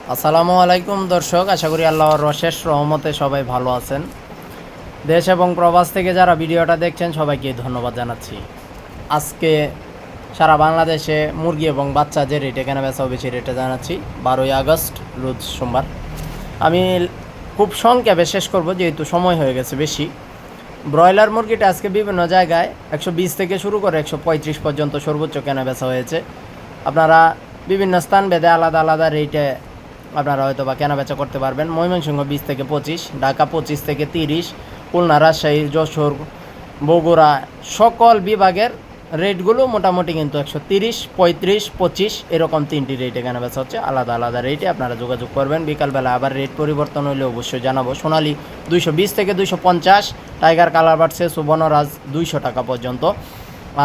আসসালামু আলাইকুম দর্শক, আশা করি আল্লাহর রশেষ রহমতে সবাই ভালো আছেন। দেশ এবং প্রবাস থেকে যারা ভিডিওটা দেখছেন, সবাইকে ধন্যবাদ জানাচ্ছি। আজকে সারা বাংলাদেশে মুরগি এবং বাচ্চা যে রেটে কেনা বেচা বেশি রেটে জানাচ্ছি, বারোই আগস্ট, রোজ সোমবার। আমি খুব সংক্ষেপে শেষ করব, যেহেতু সময় হয়ে গেছে বেশি। ব্রয়লার মুরগিটা আজকে বিভিন্ন জায়গায় একশো বিশ থেকে শুরু করে একশো পঁয়ত্রিশ পর্যন্ত সর্বোচ্চ কেনা বেচা হয়েছে। আপনারা বিভিন্ন স্থান ভেদে আলাদা আলাদা রেটে আপনারা হয়তো বা কেনা বেচা করতে পারবেন। ময়মনসিংহ বিশ থেকে পঁচিশ, ঢাকা পঁচিশ থেকে তিরিশ, খুলনা, রাজশাহী, যশোর, বগুড়া সকল বিভাগের রেটগুলো মোটামুটি কিন্তু একশো তিরিশ, পঁয়ত্রিশ, পঁচিশ এরকম তিনটি রেটে কেনা বেচা হচ্ছে। আলাদা আলাদা রেটে আপনারা যোগাযোগ করবেন। বিকালবেলা আবার রেট পরিবর্তন হলে অবশ্যই জানাব। সোনালি দুইশো বিশ থেকে দুইশো পঞ্চাশ, টাইগার কালার বাড়ছে সুবর্ণরাজ দুইশো টাকা পর্যন্ত।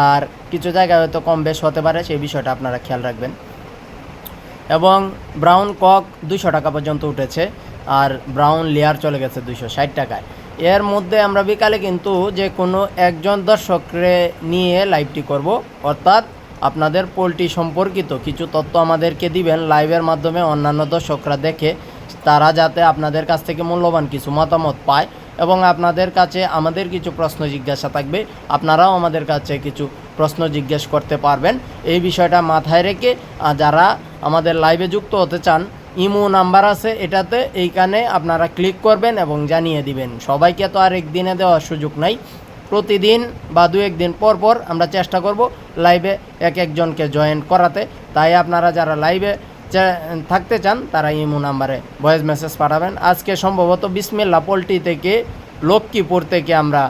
আর কিছু জায়গায় হয়তো কম বেশ হতে পারে, সেই বিষয়টা আপনারা খেয়াল রাখবেন। এবং ব্রাউন কক দুইশো টাকা পর্যন্ত উঠেছে আর ব্রাউন লেয়ার চলে গেছে দুইশো ষাট টাকায়। এর মধ্যে আমরা বিকালে কিন্তু যে কোনো একজন দর্শকরে নিয়ে লাইভটি করব। অর্থাৎ আপনাদের পোলট্রি সম্পর্কিত কিছু তথ্য আমাদেরকে দিবেন লাইভের মাধ্যমে অন্যান্য দর্শকরা দেখে, তারা যাতে আপনাদের কাছ থেকে মূল্যবান কিছু মতামত পায় এবং আপনাদের কাছে আমাদের কিছু প্রশ্ন জিজ্ঞাসা থাকবে, আপনারাও আমাদের কাছে কিছু প্রশ্ন জিজ্ঞেস করতে পারবেন। এই বিষয়টা মাথায় রেখে যারা আমাদের লাইভে যুক্ত হতে চান, ইমো নাম্বার আছে এটাতে, এইখানে আপনারা ক্লিক করবেন এবং জানিয়ে দিবেন। সবাইকে তো আর একদিনে দেওয়ার সুযোগ নাই। প্রতিদিন বা দু একদিন পর পর আমরা চেষ্টা করব লাইভে এক একজনকে জয়েন করাতে। তাই আপনারা যারা লাইভে থাকতে চান, তারা ইমো নাম্বারে ভয়েস মেসেজ পাঠাবেন। আজকে সম্ভবত বিসমিল্লা পোলট্রি থেকে লক্ষ্মীপুর থেকে আমরা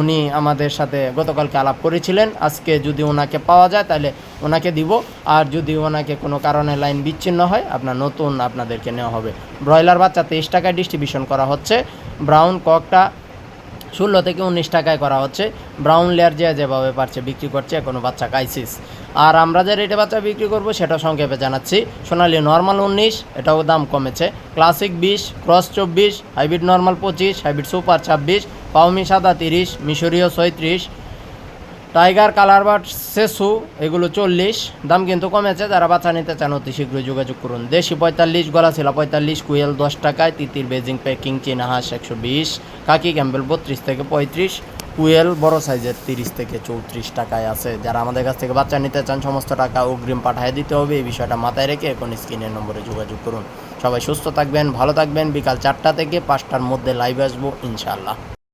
উনি আমাদের সাথে গতকালকে আলাপ করেছিলেন। আজকে যদি ওনাকে পাওয়া যায় তাহলে ওনাকে দিব। আর যদি ওনাকে কোনো কারণে লাইন বিচ্ছিন্ন হয়, আপনার নতুন আপনাদেরকে নেওয়া হবে। ব্রয়লার বাচ্চা তেইশ টাকায় ডিস্ট্রিবিউশন করা হচ্ছে। ব্রাউন ককটা ষোলো থেকে উনিশ টাকায় করা হচ্ছে। ব্রাউন লেয়ার যে যেভাবে পারছে বিক্রি করছে কোনো বাচ্চা কাইসিস আর আমরা যে রেটে বাচ্চা বিক্রি করব, সেটা সংক্ষেপে জানাচ্ছি। সোনালি নর্মাল উনিশ, এটাও দাম কমেছে। ক্লাসিক বিশ ক্রস চব্বিশ হাইব্রিড নর্মাল পঁচিশ হাইব্রিড সুপার ছাব্বিশ পাউমি সাদা তিরিশ, মিশরীয় ছয়ত্রিশ, টাইগার কালার বাট সেসু, এগুলো চল্লিশ। দাম কিন্তু কমেছে, যারা বাচ্চা নিতে চান অতি শীঘ্রই যোগাযোগ করুন। দেশি পঁয়তাল্লিশ গলা ছিল পঁয়তাল্লিশ, কুয়েল দশ টাকায় তিতির, বেজিং প্যাকিং চীনা হাঁস একশো বিশ, কাকি ক্যাম্বেল বত্রিশ থেকে পঁয়ত্রিশ, কুয়েল বড় সাইজের তিরিশ থেকে চৌত্রিশ টাকায় আছে। যারা আমাদের কাছ থেকে বাচ্চা নিতে চান, সমস্ত টাকা অগ্রিম পাঠিয়ে দিতে হবে। এই বিষয়টা মাথায় রেখে এখন স্ক্রিনের নম্বরে যোগাযোগ করুন। সবাই সুস্থ থাকবেন, ভালো থাকবেন। বিকাল চারটা থেকে পাঁচটার মধ্যে লাইভ আসব, ইনশাআল্লাহ।